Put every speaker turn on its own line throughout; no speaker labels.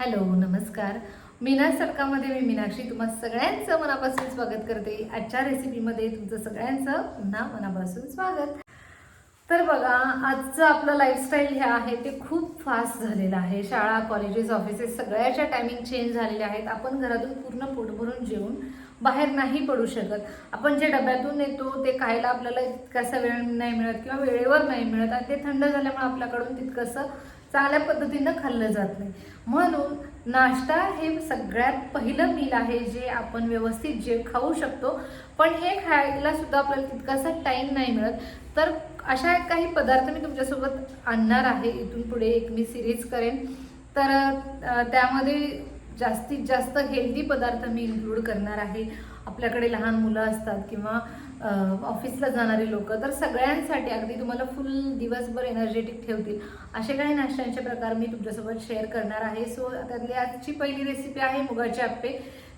Hello नमस्कार. मीना सरकामध्ये मी मीनाक्षी तुम्हा सगळ्यांचं मनापासून स्वागत करते. आजच्या रेसिपीमध्ये तुमचं सगळ्यांचं पुन्हा मनापासून स्वागत. तर बघा आजचं आपलं लाईफस्टाईल हे आहे ते खूप फास्ट झालेलं आहे. शाळा कॉलेजेस ऑफिसेस सगळ्याच्या टायमिंग चेंज झालेल्या आहेत. आपण घरातून पूर्ण पोट भरून जेवून बाहेर नाही पडू शकत. आपण जे डब्यातून येतो ते खायला आपल्याला तितकासा वेळ नाही मिळत किंवा वेळेवर नाही मिळत आणि ते थंड झाल्यामुळे आपल्याकडून तितकंसं चांगल्या पद्धतीनं खाल्लं जात नाही. म्हणून नाश्ता हे सगळ्यात पहिलं मील आहे जे आपण व्यवस्थित जे खाऊ शकतो. पण हे खायला सुद्धा आपल्याला तितकासा टाईम नाही मिळत. तर अशा काही पदार्थ मी तुमच्यासोबत आणणार आहे. इथून पुढे एक मी सिरीज करेन. तर त्यामध्ये जास्तीत जास्त हेल्दी पदार्थ मी इन्क्लूड करणार आहे. आपल्याकडे लहान मुलं असतात किंवा ऑफिसला जाणारी लोक. तर सगळ्यांसाठी अगदी तुम्हाला फुल दिवसभर एनर्जेटिक ठेवतील. असे काही नाश्त्यांचे प्रकार मी तुमच्यासोबत शेअर करणार आहे. सो त्यातली आजची पहिली रेसिपी आहे मुगाचे आप्पे.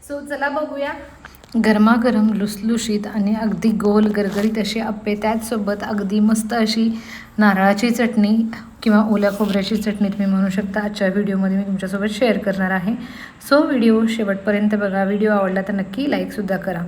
सो चला बघूया. गरमागरम लुसलुशीत आणि अगदी गोल गरगरीत असे आप्पे. त्याचसोबत अगदी मस्त अशी नारळाची चटणी किंवा ओल्या खोबऱ्याची चटणी तुम्ही म्हणू शकता. आजच्या व्हिडिओमध्ये मी तुमच्यासोबत शेअर करणार आहे. सो व्हिडिओ शेवटपर्यंत बघा. व्हिडिओ आवडला तर नक्की लाईकसुद्धा करा.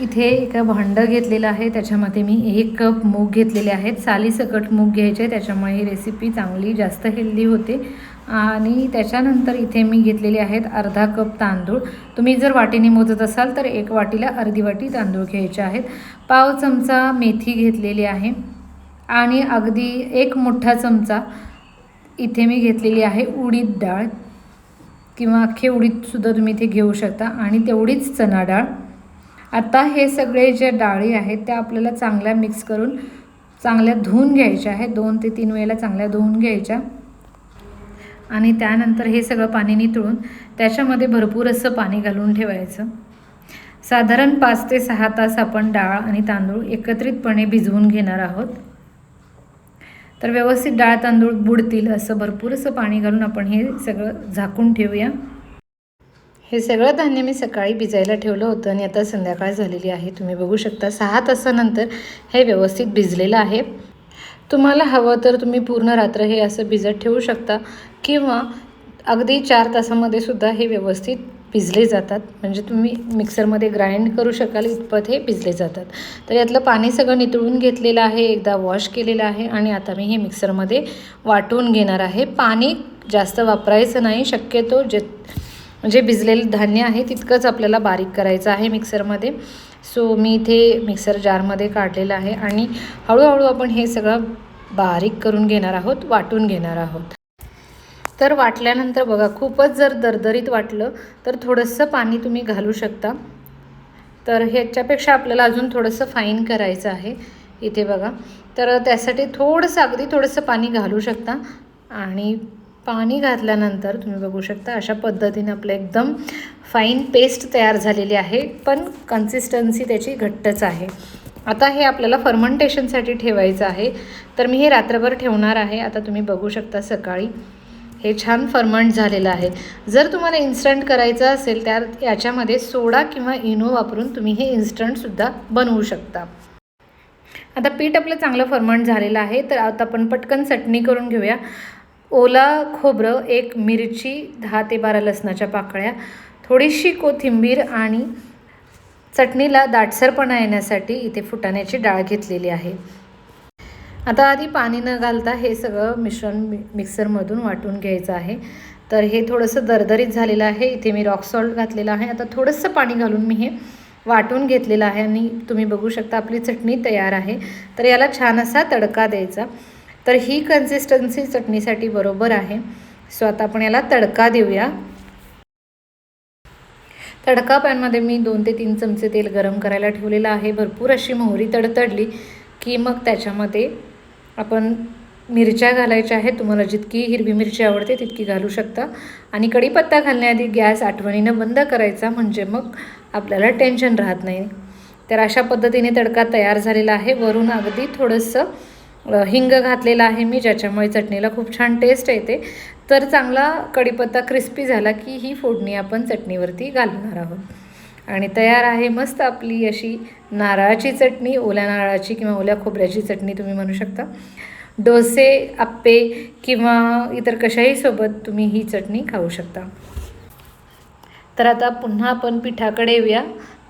इथे एक भांडं घेतलेलं आहे. त्याच्यामध्ये मी एक कप मूग घेतलेले आहेत. सालीसकट मूग घ्यायचे. त्याच्यामुळे ही रेसिपी चांगली जास्त हेल्दी होते. आणि त्याच्यानंतर इथे मी घेतलेले आहेत अर्धा कप तांदूळ. तुम्ही जर वाटीने मोजत असाल तर एक वाटीला अर्धी वाटी तांदूळ घ्यायचे आहेत. पाव चमचा मेथी घेतलेली आहे. आणि अगदी एक मोठा चमचा इथे मी घेतलेली आहे उडीद डाळ. किंवा अख्खे उडीदसुद्धा तुम्ही इथे घेऊ शकता. आणि तेवढीच चणा डाळ. आता हे सगळे जे डाळी आहेत त्या आपल्याला चांगल्या मिक्स करून चांगल्या धुवून घ्यायच्या आहेत. दोन ते तीन वेळेला चांगल्या धुवून घ्यायच्या. आणि त्यानंतर हे सगळं पाणी नितळून त्याच्यामध्ये भरपूर असं पाणी घालून ठेवायचं. साधारण पाच ते सहा तास आपण डाळ आणि तांदूळ एकत्रितपणे भिजवून घेणार आहोत. तर व्यवस्थित डाळ तांदूळ बुडतील असं भरपूर असं पाणी घालून आपण हे सगळं झाकून ठेवूया. हे सगळं धान्य मी सकाळी भिजायला ठेवलं होतं आणि आता संध्याकाळ झालेली आहे. तुम्ही बघू शकता सहा तासानंतर हे व्यवस्थित भिजलेलं आहे. तुम्हाला हवं तर तुम्ही पूर्ण रात्र हे असं भिजत ठेवू शकता किंवा अगदी चार तासामध्ये सुद्धा हे व्यवस्थित भिजले जातात. म्हणजे तुम्ही मिक्सरमध्ये ग्राइंड करू शकाल इतपत हे भिजले जातात. तर यातलं पाणी सगळं नितळून घेतलेलं आहे एकदा वॉश केलेलं आहे आणि आता मी हे मिक्सरमध्ये वाटून घेणार आहे. पाणी जास्त वापरायचं नाही शक्यतो जे जे भिजलेलं धान्य आहे तितकंच आपल्याला बारीक करायचं आहे मिक्सरमध्ये. सो मी इथे मिक्सर जारमध्ये काढलेलं आहे आणि हळूहळू आपण हे सगळं बारीक करून घेणार आहोत वाटून घेणार आहोत. तर वाटल्यानंतर बघा खूपच जर दरदरीत वाटलं तर थोडंसं पाणी तुम्ही घालू शकता. तर ह्याच्यापेक्षा आपल्याला अजून थोडंसं फाईन करायचं आहे. इथे बघा. तर त्यासाठी थोडंसं अगदी थोडंसं पाणी घालू शकता. आणि पाणी घातल्यानंतर तुम्ही बघू शकता अशा पद्धतीने आपलं एकदम फाईन पेस्ट तयार झालेली आहे पण कन्सिस्टन्सी त्याची घट्टच आहे. आता हे आपल्याला फर्मंटेशनसाठी ठेवायचं आहे. तर मी हे रात्रभर ठेवणार आहे. आता तुम्ही बघू शकता सकाळी हे छान फर्मंट झालेलं आहे. जर तुम्हाला इन्स्टंट करायचं असेल त्या याच्यामध्ये सोडा किंवा इनो वापरून तुम्ही हे इन्स्टंटसुद्धा बनवू शकता. आता पीठ आपलं चांगलं फर्मंट झालेलं आहे. तर आता आपण पटकन चटणी करून घेऊया. ओला खोबरं एक मिरची दहा ते बारा लसणाच्या पाकळ्या थोडीशी कोथिंबीर आणि चटणीला दाटसरपणा येण्यासाठी इथे फुटाण्याची डाळ घेतलेली आहे. आता आधी पाणी न घालता हे सगळं मिश्रण मि मिक्सरमधून वाटून घ्यायचं आहे. तर हे थोडंसं दरदरीत झालेलं आहे. इथे मी रॉक सॉल्ट घातलेलं आहे. आता थोडंसं पाणी घालून मी हे वाटून घेतलेलं आहे आणि तुम्ही बघू शकता आपली चटणी तयार आहे. तर याला छान असा तडका द्यायचा. तर ही कन्सिस्टन्सी चटणीसाठी बरोबर आहे. सो आता आपण याला तडका देऊया. तडका पॅनमध्ये मी दोन ते तीन चमचे तेल गरम करायला ठेवलेलं आहे. भरपूर अशी मोहरी तडतडली की मग त्याच्यामध्ये आपण मिरच्या घालायच्या आहेत. तुम्हाला जितकी हिरवी मिरची आवडते तितकी घालू शकता. आणि कढीपत्ता घालण्याआधी गॅस आठवणीनं बंद करायचा म्हणजे मग आपल्याला टेन्शन राहत नाही. तर अशा पद्धतीने तडका तयार झालेला आहे. वरून अगदी थोडंसं हिंग घातलेला आहे मी ज्याच्यामुळे चटणीला खूप छान टेस्ट येते. तर चांगला कढीपत्ता क्रिस्पी झाला की ही फोडणी आपण चटणीवरती घालणार आहोत. आणि तयार आहे मस्त आपली अशी नारळाची चटणी ओल्या नारळाची किंवा ओल्या खोबऱ्याची चटणी तुम्ही म्हणू शकता. डोसे आप्पे किंवा इतर कशाही सोबत तुम्ही ही चटणी खाऊ शकता. तर आता पुन्हा आपण पिठाकडे येऊया.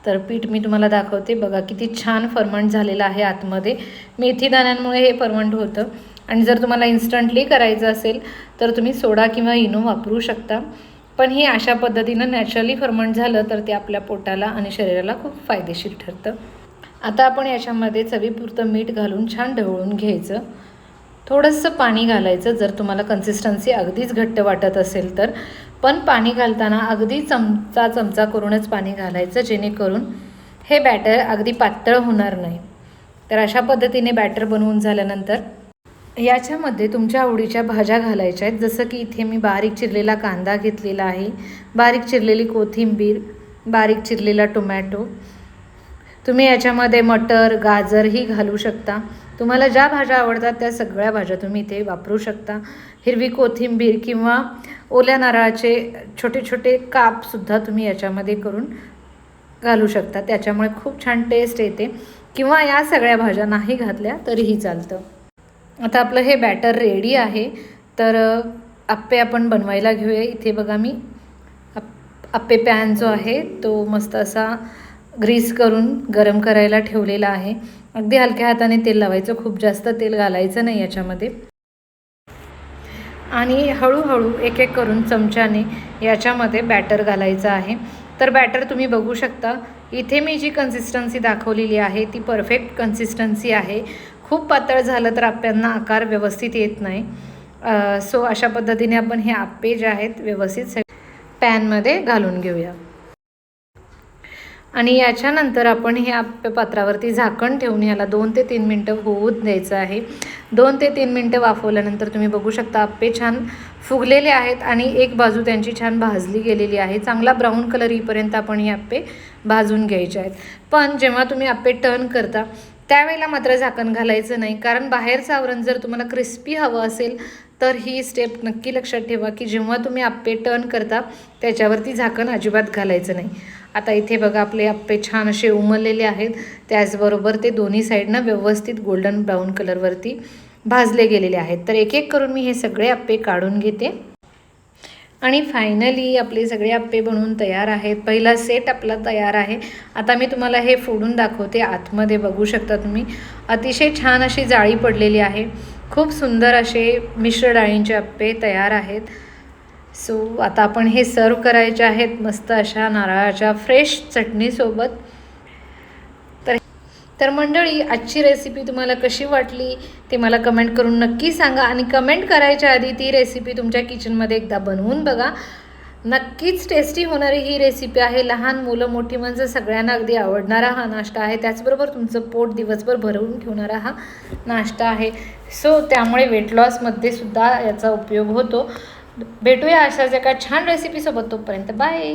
तर पीठ मी तुम्हाला दाखवते. बघा किती छान फर्मंट झालेलं आहे आतमध्ये. मेथी दाण्यांमुळे हे फर्मंट होतं. आणि जर तुम्हाला इन्स्टंटली करायचं असेल तर तुम्ही सोडा किंवा इनो वापरू शकता. पण हे अशा पद्धतीनं नॅचरली फर्मंट झालं तर ते आपल्या पोटाला आणि शरीराला खूप फायदेशीर ठरतं. आता आपण याच्यामध्ये चवीपुरतं मीठ घालून छान ढवळून घ्यायचं. थोडंसं पाणी घालायचं जर तुम्हाला कन्सिस्टन्सी अगदीच घट्ट वाटत असेल तर. पण पाणी घालताना अगदी चमचा चमचा करूनच पाणी घालायचं जेणेकरून हे बॅटर अगदी पातळ होणार नाही. तर अशा पद्धतीने बॅटर बनवून झाल्यानंतर याच्यामध्ये तुमच्या आवडीच्या भाज्या घालायच्या आहेत. जसं की इथे मी बारीक चिरलेला कांदा घेतलेला आहे बारीक चिरलेली कोथिंबीर बारीक चिरलेला टोमॅटो. तुम्ही याच्यामध्ये मटर गाजरही घालू शकता. तुम्हाला ज्या भाज्या आवडतात त्या सगळ्या भाज्या तुम्ही इथे वापरू शकता. हिरवी कोथिंबीर किंवा ओल्या नारळाचे छोटे छोटे कापसुद्धा तुम्ही याच्यामध्ये करून घालू शकता. त्याच्यामुळे खूप छान टेस्ट येते. किंवा या सगळ्या भाज्या नाही घातल्या तरीही चालतं. आता आपलं हे बॅटर रेडी आहे. तर आप्पे आपण बनवायला घेऊया. इथे बघा मी आप्पे पॅन जो आहे तो मस्त असा ग्रीस करून गरम करायला ठेवलेला आहे. अगदी हलक्या हाताने तेल लावायचं. खूप जास्त तेल घालायचं नाही याच्यामध्ये. आणि हळूहळू एक एक करून चमच्याने याच्यामध्ये बॅटर घालायचं आहे. तर बॅटर तुम्ही बघू शकता इथे मी जी कन्सिस्टन्सी दाखवलेली आहे ती परफेक्ट कन्सिस्टन्सी आहे. खूप पातळ झालं तर आप्यांना आकार व्यवस्थित येत नाही. सो अशा पद्धतीने आपण हे आप्पे जे आहेत व्यवस्थित पॅनमध्ये घालून घेऊया. आणि याच्यानंतर आपण हे आप्पे पात्रावरती झाकण ठेवून ह्याला दोन ते तीन मिनटं होऊ द्यायचं आहे. दोन ते तीन मिनटं वाफवल्यानंतर तुम्ही बघू शकता आप्पे छान फुगलेले आहेत आणि एक बाजू त्यांची छान भाजली गेलेली आहे. चांगला ब्राऊन कलर येईपर्यंत आपण हे आप्पे भाजून घ्यायचे आहेत. पण जेव्हा तुम्ही आप्पे टर्न करता त्यावेळेला मात्र झाकण घालायचं नाही. कारण बाहेरचं आवरण जर तुम्हाला क्रिस्पी हवं असेल तर ही स्टेप नक्की लक्षात ठेवा की जेव्हा तुम्ही आप्पे टर्न करता त्याच्यावरती झाकण अजिबात घालायचं नाही. आता इथे बघा आपले आप्पे छान असे उमललेले आहेत. त्याचबरोबर ते दोन्ही साईडनं व्यवस्थित गोल्डन ब्राऊन कलरवरती भाजले गेलेले आहेत. तर एक एक करून मी हे सगळे आप्पे काढून घेते. आणि फायनली आपले सगळे आप्पे बनवून तयार आहेत. पहिला सेट आपला तयार आहे. आता मी तुम्हाला हे फोडून दाखवते. आतमध्ये बघू शकता तुम्ही. अतिशय छान अशी जाळी पडलेली आहे. खूप सुंदर असे मिश्र डाळींचे अप्पे तयार आहेत. सो आता आपण हे सर्व करायचे आहेत मस्त अशा नारळाच्या फ्रेश चटणीसोबत. तर तर मंडळी आजची रेसिपी तुम्हाला कशी वाटली ते मला कमेंट करून नक्की सांगा आणि कमेंट करायच्या आधी ती रेसिपी तुमच्या किचनमध्ये एकदा बनवून बघा. नक्कीच टेस्टी होणारी ही रेसिपी आहे. लहान मुलं मोठी म्हणजे सगळ्यांना अगदी आवडणारा हा नाश्ता आहे. त्याचबरोबर तुमचं पोट दिवसभर भरवून ठेवणारा हा नाश्ता आहे. सो त्यामुळे वेट लॉसमध्ये सुद्धा याचा उपयोग होतो. भेटूया अशाच एका छान रेसिपीसोबत तोपर्यंत. बाय